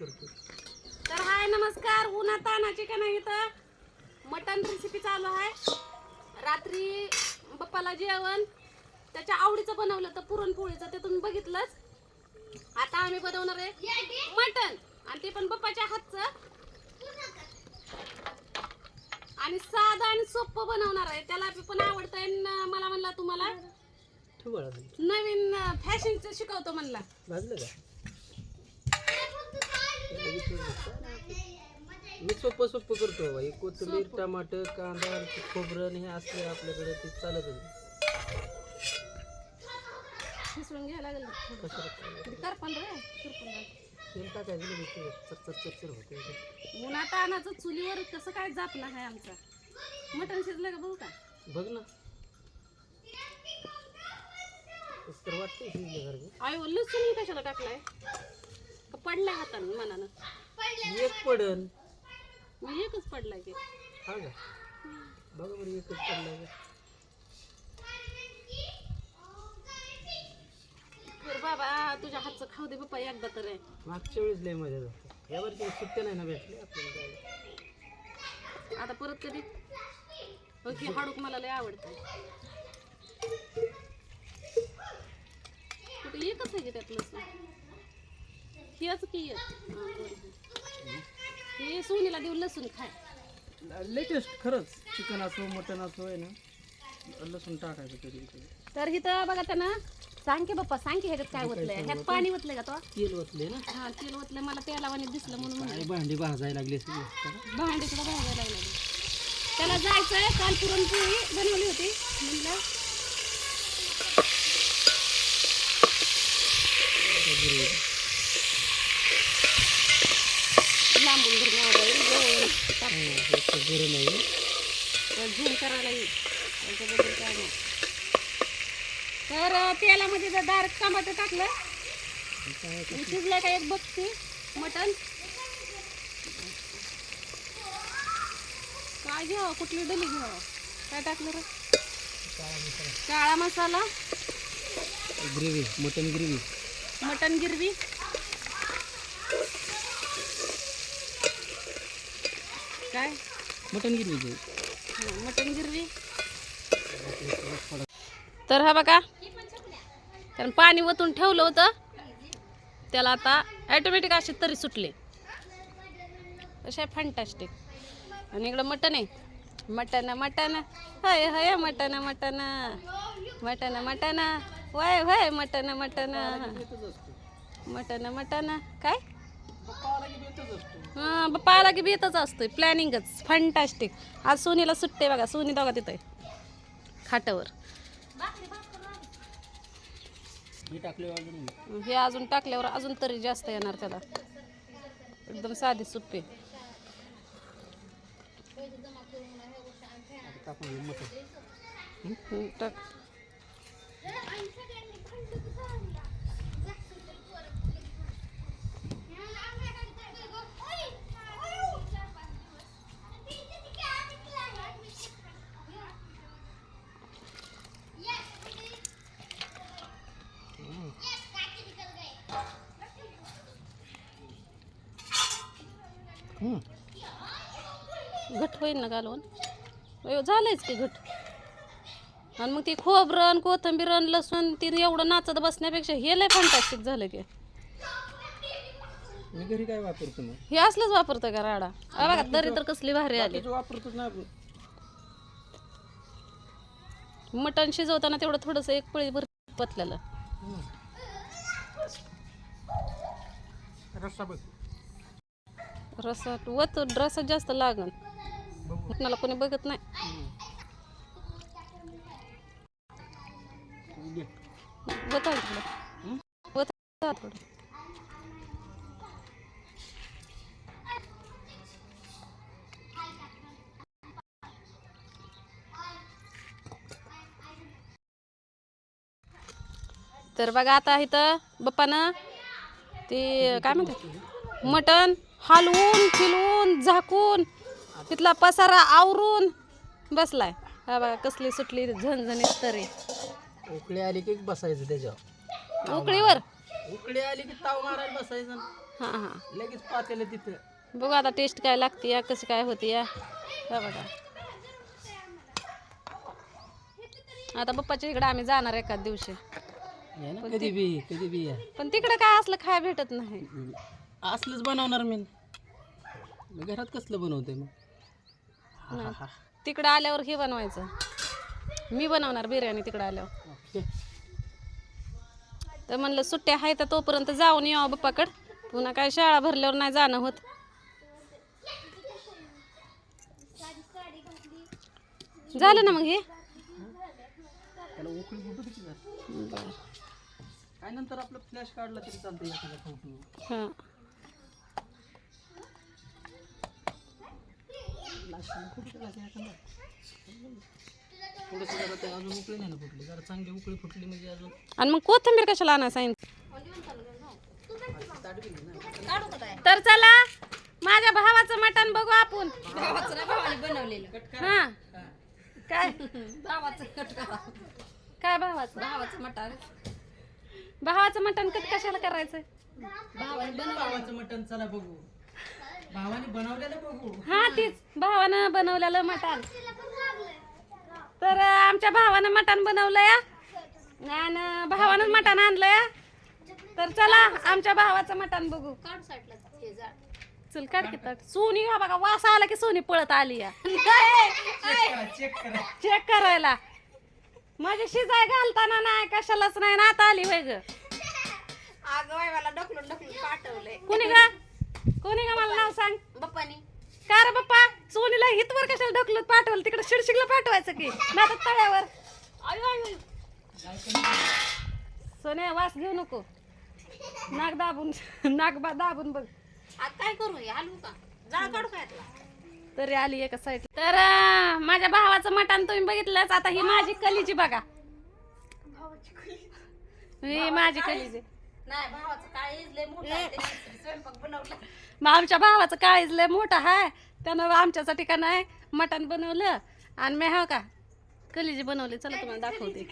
तर हाय नमस्कार. उन्हा तानाची का नाही इथं? मटन रेसिपी चालू आहे. रात्री बाप्पाला जेवण. त्याच्या आवडीचं बनवलं तर पुरणपोळीचं ते तुम्ही बघितलंच. आता आम्ही बनवणार आहे मटन आणि ते पण बाप्पाच्या हातचं. आणि साधं आणि सोपं बनवणार आहे. त्याला पण आवडतंय मला म्हणला तुम्हाला. नवीन फॅशनचं शिकवतो म्हणला भाजलं का लगेच भाजलं. मी सोपं सोपं करतो बाबा. हे कोथिंबीर टमाटर कांदा आणि ते खोबरं आणि हे असले आपल्याकडे ते चालतच मिसळून घ्यायला लागेल. कशाला काय? करपण रे करपण रे. तेल टाकायचं लगेच ते चरचर चरचर होते. उन्हात आणाचं चुलीवर कसं काय जापला आहे आमचा. मटण शिजलं का बघू का? बघ ना. तसं तर वाटतंय शिजल्यासारखं. आयो लसूण कशाला टाकलाय? पडलाय हातानं मनानं. एक पडन. मी एकच पडलाय की हा का? बघा बरं एकच पडला तर बाबा तुझ्या हातचं खाऊ दे बाप्पा एकदा तर आहे. मागच्या वेळेस लय मजा जाते यावर सुट्ट्या नाही ना आपल्याला काय आता परत कधी? हो की हाडूक मला लय आवडतं कुठे एकच आहे की त्यात लसूण हेच की. हा, सोनीला देऊ लसूण खाय. लेटेस्ट खरंच चिकन असो मटन असो आहे ना लसूण टाकायचं कधी कधी. तर इथं बघा त्यानं सांग की बाप्पा सांग की ह्याच्यात काय ओतलंय. ह्यात पाणी ओतलंय का तो? तेल ओतले ना. हा तेल ओतलंय. मला तेलावाने दिसलं म्हणून म्हणलं. काय भांडी भाजायला लागली सगळी भांडी सुद्धा भाजायला लागलं. त्याला जायचंय काल पुरणपोळी बनवली होती. म्हणलं झूम करायला येईल. त्याच्याबद्दल काय नाही. तर तेलामध्ये जर डायरेक्ट टमाटर टाकलं शिजलं का एक बघते मटण. काय घ्यावं? कुठली डली घ्यावं? काय टाकलं रे? काळा मसाला. Gravy mutton gravy. मटण गिरवी काय? Mutton gravy. हं, मटण गिरवी. तर हा बघा कारण पाणी वतून ठेवलं होतं त्याला आता ॲटोमॅटिक असे तरी सुटले. असे फॅन्टॅस्टिक आणि इकडं मटण आहे. मटण मटण. हय हय मटण मटण. मटण मटण. वय वय मटण मटण. मटण मटण. काय? हां आला की बेतच असतोय. प्लॅनिंगच फंटास्टिक आज सोनीला सुट्टे बघा. सोनी दोघा तिथं आहे. खाटावर. हे अजून. हे अजून टाकल्यावर अजून तरी जास्त येणार त्याला. एकदम साधी सुप्पे हं, टाक. घट होईल ना घालून झालंयच की घट. आणि मग ती खोबरं कोथंबीर लसूण ती एवढं नाचत बसण्यापेक्षा हे लय फंटास्टिक झालं की. मी घरी काय वापरतो हे असलंच वापरतं का राडा? बघा दरी तर कसली भारी आली. बाकीचं वापरतोच ना आपण. मटण शिजवताना तेवढं थोडंसं एक पळी भर पतल्याला रस्सा बघ. रसात वत रसात जास्त लागन. बघू कोणी बघत नाही. बता थोडं बता थोडं तर बघा आता इथं बप्पानं ते काय म्हणते मटण. हलवून फिलवून झाकून तिथला पसारा आवरून बसलाय. हा बघा कसली सुटली झणझणीत तरी. उकळी आली की बसायचं त्याच्यावर. उकळीवर? उकळी आली की ताव मारायला बसायचं. हां हां. लगेच पातेलं तिथं. बघू आता टेस्ट काय लागते या कसं काय होते या. हे बघा. आता पप्पाच्या इकडे आम्ही जाणार एखाद दिवशी. या ना कधी बी कधी बी या. पण तिकडे काय असलं खाय भेटत नाही. असलंच बनवणार मी. मग घरात कसलं बनवतोय मग? हा, हा, हा. तिकडं आल्यावर हे बनवायचं. मी बनवणार बिर्याणी तिकडं आल्यावर. ओके. तर म्हणलं सुट्ट्या आहे तर तोपर्यंत जाऊन यावं बाप्पाकड. पुन्हा काय शाळा भरल्यावर नाही जाणं होत. झालं ना मग हे? त्याला उकळी? काय नंतर आपलं फ्लॅश काढला तरी चालतं एखादा फोटो हां. अजून उकळी नाही ना फुटली जरा चांगली उकळी फुटली म्हणजे अजून आणि मग कोथिंबीर कशाला आणा सांगितलं? तर चला माझ्या भावाचं मटण बघू आपण. हा. काय? काय भावाचं? भावाचं मटण भावाचं मटण कट कशाला करायचं भावाचं मटण चला बघू. भावाने बनवलेलं बघू. हा तीच. भावानं बनवलेलं मटण. तर आमच्या भावानं मटण बनवलंय. आणि भावानं मटण आणलंय. तर चला आमच्या भावाचं मटण बघू. काढ साईडला हे जा. चल काढ की ताट. सोनी हा बघा वास आला की सोनी पळत आली या. चेक करा चेक करायला. माझे शिजाय घालताना नाही कशालाच नाही ना आता आली वय ग. अगं मला ढकलून ढकलून पाठवलंय. कोणी गा? कोणी गा मला नाव सांग बाप्पानी का रे बाप्पा? सोनीला हितवर कशाला ढकलत पाठवलं तिकडे शिडशिडला पाठवायचं की? तर तळ्यावर. सोन्या वास घेऊ नको. नाक दाबून नाक बा दाबून बघ. आता काय करू? हे हलवू का? जाळ काढू का यातला? तरी आली एका साईड तर अं, माझ्या भावाचं मटण तुम्ही बघितलंच. आता ही माझी कलीची बघा. ही माझी कलीची. नाही भावाचं काळीज लय मोठं आहे, त्याने स्वयंपाक बनवला. मग आमच्या भावाचं काळीज लय मोठा आहे. त्यानं आमच्यासाठी का नाही मटण बनवलं. आणि मी हा का कलिजी बनवली. चला तुम्हाला दाखवते.